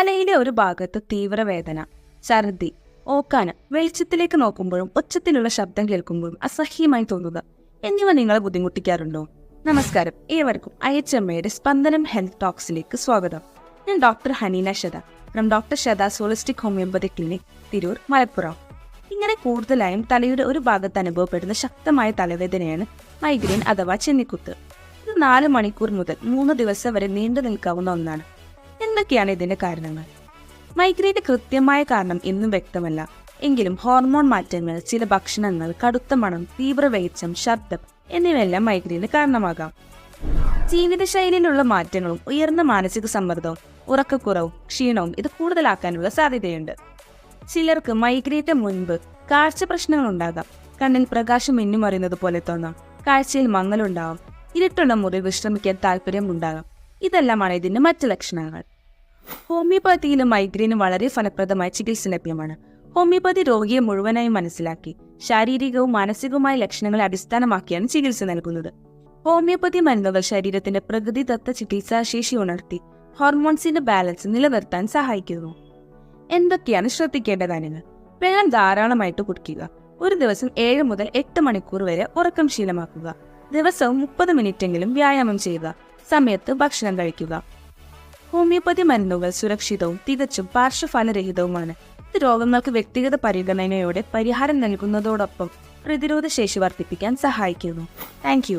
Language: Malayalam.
തലയിലെ ഒരു ഭാഗത്ത് തീവ്രവേദന ഛർദി ഓക്കാന വെളിച്ചത്തിലേക്ക് നോക്കുമ്പോഴും ഉച്ചത്തിലുള്ള ശബ്ദം കേൾക്കുമ്പോഴും അസഹ്യമായി തോന്നുക എന്നിവ നിങ്ങളെ ബുദ്ധിമുട്ടിക്കാറുണ്ടോ? നമസ്കാരം. ഏവർക്കും എയുടെ സ്പന്ദനം ഹെൽത്ത് ടോക്സിലേക്ക് സ്വാഗതം. ഞാൻ doctor Haneena Shada from doctor Shada holistic homoeopathy clinic Tirur Malappuram. ഇങ്ങനെ കൂടുതലായും തലയുടെ ഒരു ഭാഗത്ത് അനുഭവപ്പെടുന്ന ശക്തമായ തലവേദനയാണ് മൈഗ്രെയിൻ അഥവാ ചെന്നിക്കുത്ത്. ഇത് നാല് മണിക്കൂർ മുതൽ മൂന്ന് ദിവസം വരെ നീണ്ടു നിൽക്കാവുന്ന ഒന്നാണ്. എന്തൊക്കെയാണ് ഇതിന്റെ കാരണങ്ങൾ? മൈഗ്രെയിന്റെ കൃത്യമായ കാരണം ഇന്നും വ്യക്തമല്ല. എങ്കിലും ഹോർമോൺ മാറ്റങ്ങൾ ചില ഭക്ഷണങ്ങൾ കടുത്ത മണം തീവ്ര വെളിച്ചം ശബ്ദം എന്നിവയെല്ലാം മൈഗ്രെയിന് കാരണമാകാം. ജീവിതശൈലിയിലുള്ള മാറ്റങ്ങളും ഉയർന്ന മാനസിക സമ്മർദ്ദവും ഉറക്കക്കുറവും ക്ഷീണവും ഇത് കൂടുതലാക്കാനുള്ള സാധ്യതയുണ്ട്. ചിലർക്ക് മൈഗ്രേറ്റ് മുൻപ് കാഴ്ച പ്രശ്നങ്ങൾ ഉണ്ടാകാം. കണ്ണിൽ പ്രകാശം മിന്നുമറിയുന്നത് പോലെ തോന്നാം. കാഴ്ചയിൽ മങ്ങലുണ്ടാവാം. ഇരുട്ടുള്ള മുറി വിശ്രമിക്കാൻ താല്പര്യം ഉണ്ടാകാം. ഇതെല്ലാമാണ് ഇതിന്റെ മറ്റ് ലക്ഷണങ്ങൾ. ഹോമിയോപ്പതിയിലും മൈഗ്രെയിനും വളരെ ഫലപ്രദമായ ചികിത്സ ലഭ്യമാണ്. ഹോമിയോപ്പതി രോഗിയെ മുഴുവനായി മനസ്സിലാക്കി ശാരീരികവും മാനസികവുമായ ലക്ഷണങ്ങളെ അടിസ്ഥാനമാക്കിയാണ് ചികിത്സ നൽകുന്നത്. ഹോമിയോപ്പതി മരുന്നുകൾ ശരീരത്തിന്റെ പ്രകൃതിദത്ത ചികിത്സാശേഷി ഉണർത്തി ഹോർമോൺസിന്റെ ബാലൻസ് നിലനിർത്താൻ സഹായിക്കുന്നു. എന്തൊക്കെയാണ് ശ്രദ്ധിക്കേണ്ട കാര്യങ്ങൾ വെള്ളം ധാരാളമായിട്ട് കുടിക്കുക. ഒരു ദിവസം ഏഴ് മുതൽ എട്ട് മണിക്കൂർ വരെ ഉറക്കം ശീലമാക്കുക. ദിവസവും മുപ്പത് മിനിറ്റെങ്കിലും വ്യായാമം ചെയ്യുക. സമയത്ത് ഭക്ഷണം കഴിക്കുക. ഹോമിയോപ്പതി മരുന്നുകൾ സുരക്ഷിതവും തികച്ചും പാർശ്വഫലരഹിതവുമാണ്. ഇത് രോഗങ്ങൾക്ക് വ്യക്തിഗത പരിഗണനയോടെ പരിഹാരം നൽകുന്നതോടൊപ്പം പ്രതിരോധ ശേഷി വർദ്ധിപ്പിക്കാൻ സഹായിക്കുന്നു. താങ്ക്